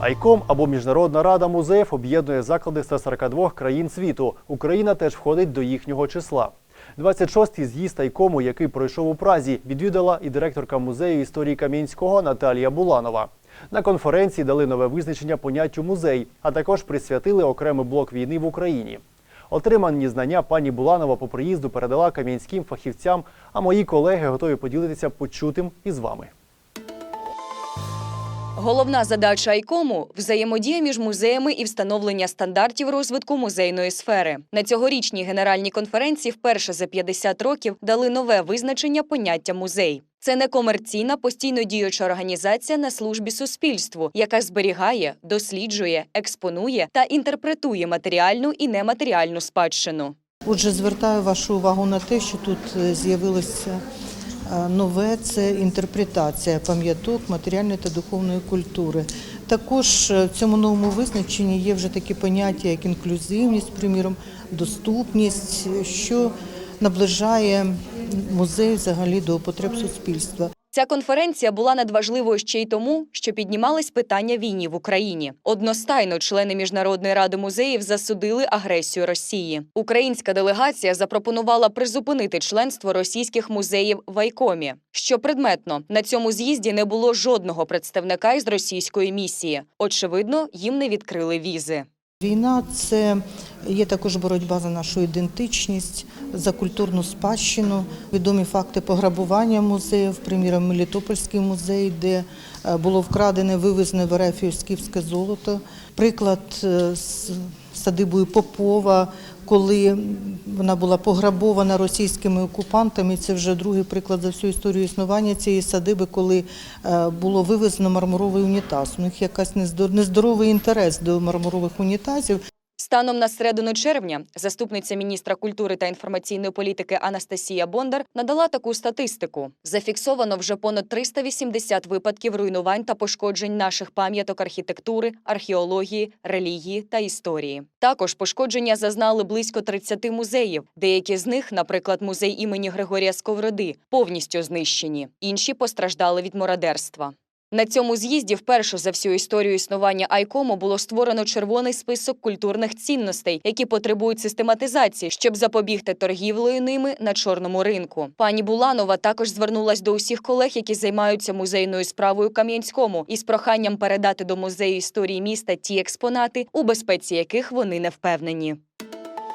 Айком або Міжнародна рада музеїв об'єднує заклади 142 країн світу. Україна теж входить до їхнього числа. 26-й з'їзд Айкому, який пройшов у Празі, відвідала і директорка музею історії Кам'янського Наталія Буланова. На конференції дали нове визначення поняттю музей, а також присвятили окремий блок війни в Україні. Отримані знання пані Буланова по приїзду передала кам'янським фахівцям, а мої колеги готові поділитися почутим із вами. Головна задача ICOM – взаємодія між музеями і встановлення стандартів розвитку музейної сфери. На цьогорічній генеральній конференції вперше за 50 років дали нове визначення поняття музей. Це некомерційна постійно діюча організація на службі суспільству, яка зберігає, досліджує, експонує та інтерпретує матеріальну і нематеріальну спадщину. Отже, звертаю вашу увагу на те, що тут е, з'явилося нове це інтерпретація пам'яток матеріальної та духовної культури. Також е, в цьому новому визначенні є вже такі поняття, як інклюзивність, приміром, доступність, е, що наближає музей взагалі до потреб суспільства. Ця конференція була надважливою ще й тому, що піднімались питання війни в Україні. Одностайно члени міжнародної ради музеїв засудили агресію Росії. Українська делегація запропонувала призупинити членство російських музеїв в Айкомі. Що предметно на цьому з'їзді не було жодного представника із російської місії. Очевидно, їм не відкрили візи. Війна це є також боротьба за нашу ідентичність, за культурну спадщину. Відомі факти пограбування музеїв, приміром Мелітопольський музей, де е, було вкрадене, вивезене в Ерефію скіфське золото. Приклад е, з садибою Попова, коли вона була пограбована російськими окупантами. Це вже другий приклад за всю історію існування цієї садиби, коли е, було вивезено мармуровий унітаз. У них якась нездор- нездоровий інтерес до мармурових унітазів. Станом на середину червня заступниця міністра культури та інформаційної політики Анастасія Бондар надала таку статистику: зафіксовано вже понад 380 випадків руйнувань та пошкоджень наших пам'яток архітектури, археології, релігії та історії. Також пошкодження зазнали близько 30 музеїв. Деякі з них, наприклад, музей імені Григорія Сковороди, повністю знищені. Інші постраждали від мародерства. На цьому з'їзді вперше за всю історію існування Айкому було створено червоний список культурних цінностей, які потребують систематизації, щоб запобігти торгівлею ними на чорному ринку. Пані Буланова також звернулась до усіх колег, які займаються музейною справою Кам'янському, із проханням передати до музею історії міста ті експонати, у безпеці яких вони не впевнені.